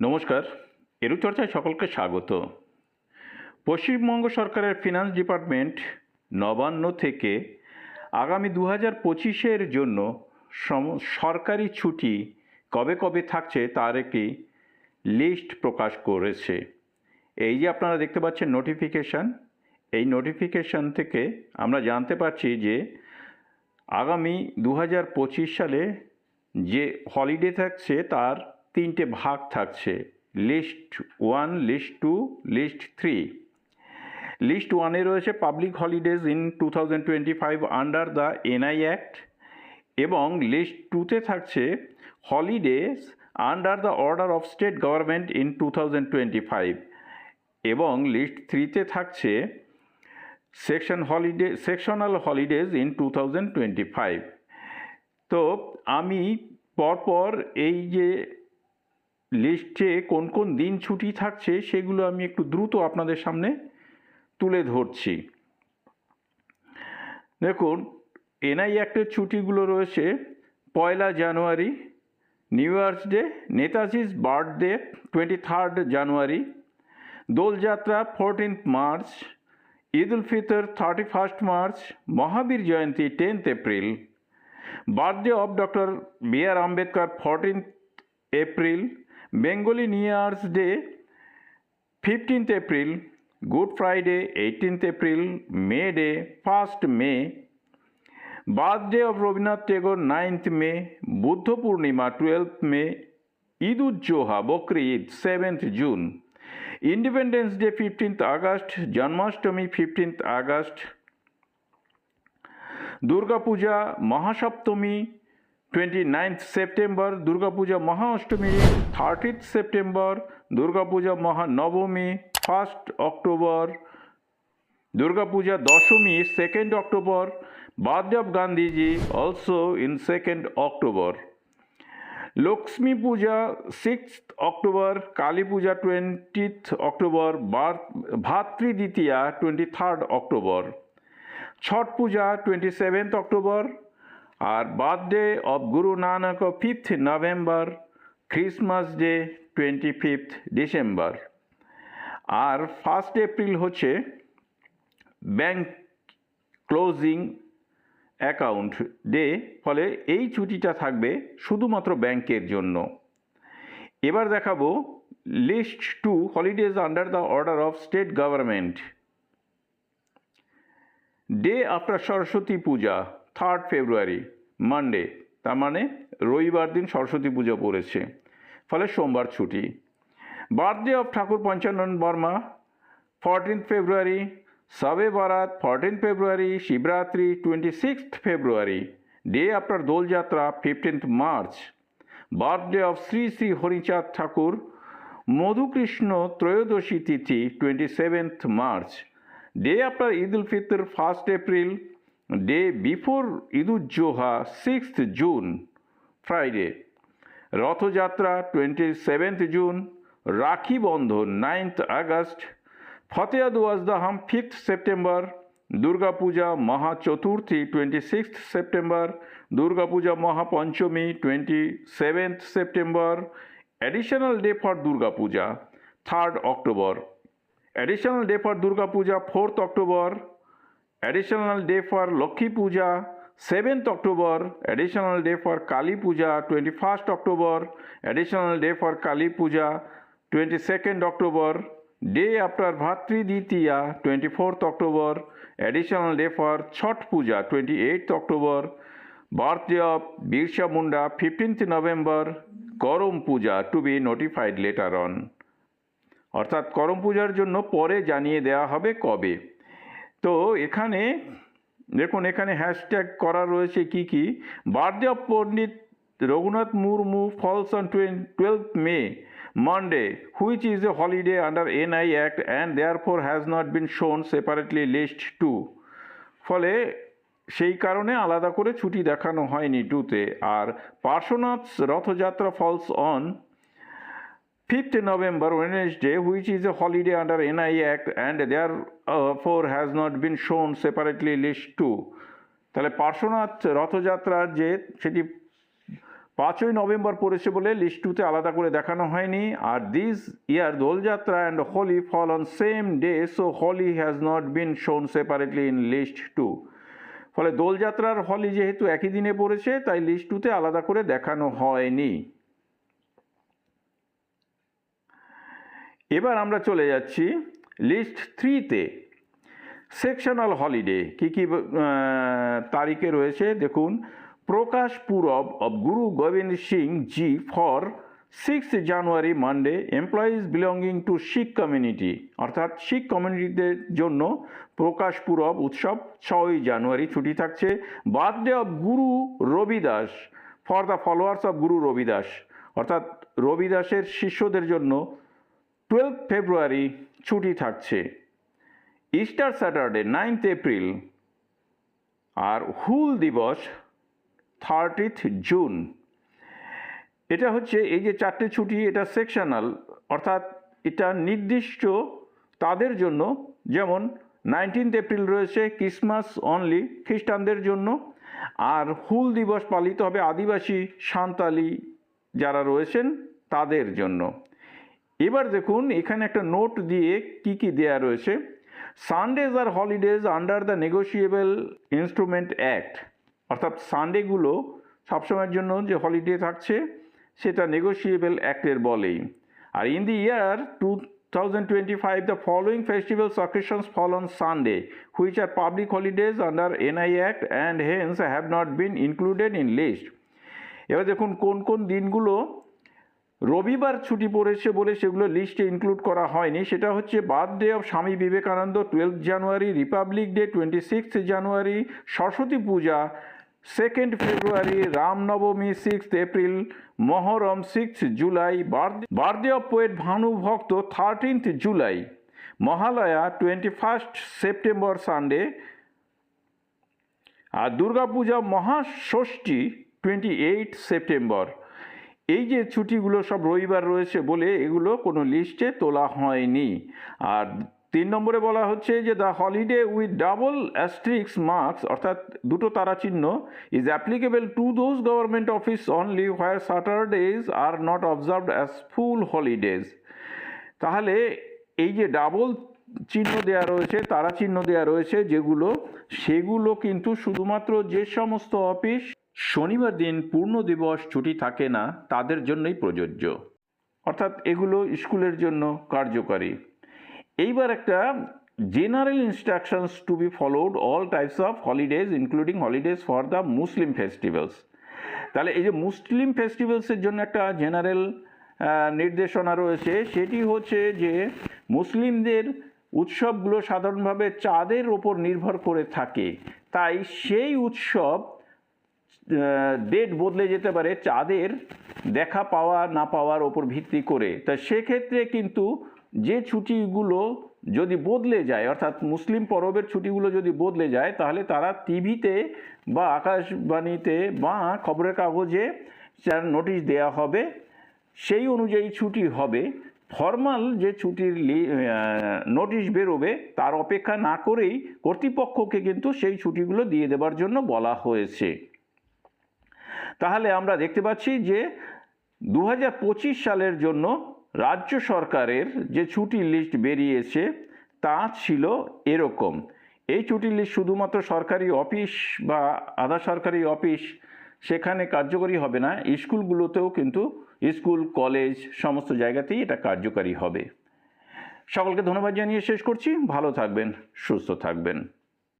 নমস্কার এরু চর্চায় সকলকে স্বাগত। পশ্চিমবঙ্গ সরকারের ফিনান্স ডিপার্টমেন্ট নবান্ন থেকে আগামী দু হাজার পঁচিশের জন্য সরকারি ছুটি কবে কবে থাকছে তার একটি লিস্ট প্রকাশ করেছে। এই যে আপনারা দেখতে পাচ্ছেন নোটিফিকেশান এই নোটিফিকেশান থেকে আমরা জানতে পারছি যে আগামী দু হাজার পঁচিশ সালে যে হলিডে থাকছে তার তিনটে ভাগ থাকছে। List one, list two, list three. List ওয়ানে রয়েছে public holidays in two thousand twenty five under the NI act এবং লিস্ট টুতে থাকছে holidays under the order of state government in two thousand twenty five এবং list থ্রিতে থাকছে section holiday, sectional holidays in two thousand twenty five. তো আমি পরপর এই যে লিস্টে কোন কোন দিন ছুটি থাকছে সেগুলো আমি একটু দ্রুত আপনাদের সামনে তুলে ধরছি। দেখুন, এনআই অ্যাক্টের ছুটিগুলো রয়েছে পয়লা জানুয়ারি, নিউ ইয়ার্স ডে, নেতাজির birthday, twenty third January, Dol Jatra, fourteenth March, Eid ul Fitr, thirty first March, Mahavir Jayanti, tenth April, birthday of doctor B R Ambedkar, fourteenth April Bengali new year's day fifteenth April good Friday eighteenth April May day first May, birthday of Rabindranath Tagore ninth May, Buddha Purnima twelve May, Eid Uzzoha Bakri Eid seventh June independence day fifteenth August Janmashtami fifteenth August Durga Puja, Mahasaptami twenty ninth September Durga Puja Maha Ashtami thirtieth September Durga Puja মহানবমী first October Durga Puja Dashami second October Gandhiji also in second October Lakshmi Puja six October Kali Puja twentieth October ভাতৃ দ্বিতীয়া twenty third October Chhath Puja twenty seventh October R birthday of Guru Nanak fifth November, Christmas Day twenty fifth December. আর first April হচ্ছে bank closing account day, ফলে এই ছুটিটা থাকবে শুধুমাত্র ব্যাংকের জন্য। এবার দেখাবো list two, holidays under the order of state government. Day after Saraswati Puja. Third February Monday তার মানে রবিবার দিন সরস্বতী পুজো পড়েছে। ফলে সোমবার ছুটি। Birthday of Thakur Panchanan Barma fourteenth February Shabe Barat fourteen February Shivaratri twenty sixth February day after Dol Jatra fifteenth March birthday of Shri Shri Harichand Thakur Madhukrishna Trayodashi Tithi twenty seventh March day after Eid ul Fitr first April day before Uzzoha sixth June Friday Rath Yatra twenty seventh June Rakhi Bandhan ninth August Fateha Yazdaham fifth September Durga Puja Mahachaturthi twenty sixth September Durga Puja Mahapanchami twenty seventh September additional day for Durga Puja third October additional day for Durga Puja fourth October additional day for Lakshmi Puja seventh October additional day for Kali Puja twenty first October additional day for Kali Puja twenty second October day after Bhatri দ্বিতীয়া twenty fourth October additional day for Chhath Puja twenty eight October birthday of Birsa Munda fifteenth November Karam Puja to be notified later on অর্থাৎ করম পূজার জন্য পরে জানিয়ে দেওয়া হবে কবে? তো এখানে দেখুন, এখানে হ্যাশট্যাগ করা রয়েছে কি কি? Birthday of Pandit Raghunath Murmu falls on twen twelve May Monday which is a holiday under NI act and therefore has not been shown separately list two ফলে সেই কারণে আলাদা করে ছুটি দেখানো হয়নি টুতে আর Parshwanath Rath Yatra falls on fifth November Wednesday which is a holiday under NI act and therefore has not been shown separately list two তাহলে পার্শ্বনাথ রথযাত্রার যে সেটি পাঁচই নভেম্বর পড়েছে বলে লিস্ট টুতে আলাদা করে দেখানো হয়নি, আর this year Dol Jatra and Holi fall on same day so Holi has not been shown separately in list two ফলে দোলযাত্রার হলি যেহেতু একই দিনে পড়েছে, তাই লিস্ট টুতে আলাদা করে দেখানো হয়নি। এবার আমরা চলে যাচ্ছি লিস্ট থ্রিতে সেকশনাল হলিডে কী কী তারিখে রয়েছে? দেখুন, Prakash Purab of Guru Gobind Singh ji for six January Monday employees belonging to Sikh community অর্থাৎ শিখ কমিউনিটিদের জন্য প্রকাশ পুরব উৎসব ছয়ই জানুয়ারি ছুটি থাকছে। Birthday of Guru Ravidas for the followers of Guru Ravidas অর্থাৎ রবিদাসের শিষ্যদের জন্য টুয়েলভ ফেব্রুয়ারি ছুটি থাকছে। ইস্টার স্যাটারডে নাইনথ এপ্রিল আর হুল দিবস থার্টিথ জুন এটা হচ্ছে এই যে চারটে ছুটি, এটা সেকশনাল অর্থাৎ এটা নির্দিষ্ট তাদের জন্য। যেমন নাইনটিন্থ এপ্রিল রয়েছে ক্রিসমাস অনলি খ্রিস্টানদের জন্য। আর হুল দিবস পালিত হবে আদিবাসী, সাঁওতালি যারা রয়েছেন, তাদের জন্য। এবার দেখুন, এখানে একটা নোট দিয়ে কি কি দেয়া রয়েছে। Sundays are holidays under the negotiable instrument act অর্থাৎ সানডেগুলো সবসময়ের জন্য যে হলিডে থাকছে, সেটা নেগোসিয়েবল অ্যাক্টের বলেই। আর in the year two thousand twenty five the following festivals occasions fall on Sunday which are public holidays under NI act and hence have not been included in list এবার দেখুন, কোন কোন দিনগুলো রবিবার ছুটি পড়েছে বলে সেগুলো লিস্টে ইনক্লুড করা হয়নি। সেটা হচ্ছে birthday of Swami Vivekananda twelve January Republic Day twenty six January Saraswati Puja second February Ram Navami six April Muharram six July birthday of poet Bhanu Bhakta thirteenth July Mahalaya twenty first September Sunday R Durga Puja Maha Shashthi twenty eight September এই যে ছুটিগুলো সব রবিবার রয়েছে বলে এগুলো কোনো লিস্টে তোলা হয়নি। আর তিন নম্বরে বলা হচ্ছে যে the holiday with double asterisks marks, অর্থাৎ দুটো তারা চিহ্ন is applicable to those government office only where Saturdays are not observed as full holidays তাহলে এই যে ডাবল চিহ্ন দেওয়া রয়েছে, তারা চিহ্ন দেওয়া রয়েছে যেগুলো, সেগুলো কিন্তু শুধুমাত্র যে সমস্ত অফিস শনিবার দিন পূর্ণ দিবস ছুটি থাকে না, তাদের জন্যই প্রযোজ্য। অর্থাৎ এগুলো স্কুলের জন্য কার্যকারী। এইবার একটা general instructions to be followed all types of holidays including holidays for the Muslim festivals তাহলে এই যে মুসলিম ফেস্টিভ্যালসের জন্য একটা জেনারেল নির্দেশনা রয়েছে, সেটি হচ্ছে যে মুসলিমদের উৎসবগুলো সাধারণভাবে চাঁদের ওপর নির্ভর করে থাকে। তাই সেই উৎসব ডেট বদলে যেতে পারে চাঁদের দেখা পাওয়া, না পাওয়ার ওপর ভিত্তি করে। তা সেক্ষেত্রে কিন্তু যে ছুটিগুলো যদি বদলে যায়, অর্থাৎ মুসলিম পরবের ছুটিগুলো যদি বদলে যায়, তাহলে তারা টিভিতে বা আকাশবাণীতে বা খবরের কাগজে যার নোটিশ দেয়া হবে, সেই অনুযায়ী ছুটি হবে। ফর্মাল যে ছুটির নোটিশ বেরোবে, তার অপেক্ষা না করেই কর্তৃপক্ষকে কিন্তু সেই ছুটিগুলো দিয়ে দেবার জন্য বলা হয়েছে। তাহলে আমরা দেখতে পাচ্ছি যে দু হাজার পঁচিশ সালের জন্য রাজ্য সরকারের যে ছুটির লিস্ট বেরিয়েছে, তা ছিল এরকম। এই ছুটির লিস্ট শুধুমাত্র সরকারি অফিস বা আধা সরকারি অফিস সেখানে কার্যকরী হবে না, স্কুলগুলোতেও কিন্তু স্কুল, কলেজ সমস্ত জায়গাতেই এটা কার্যকারী হবে। সকলকে ধন্যবাদ জানিয়ে শেষ করছি। ভালো থাকবেন, সুস্থ থাকবেন।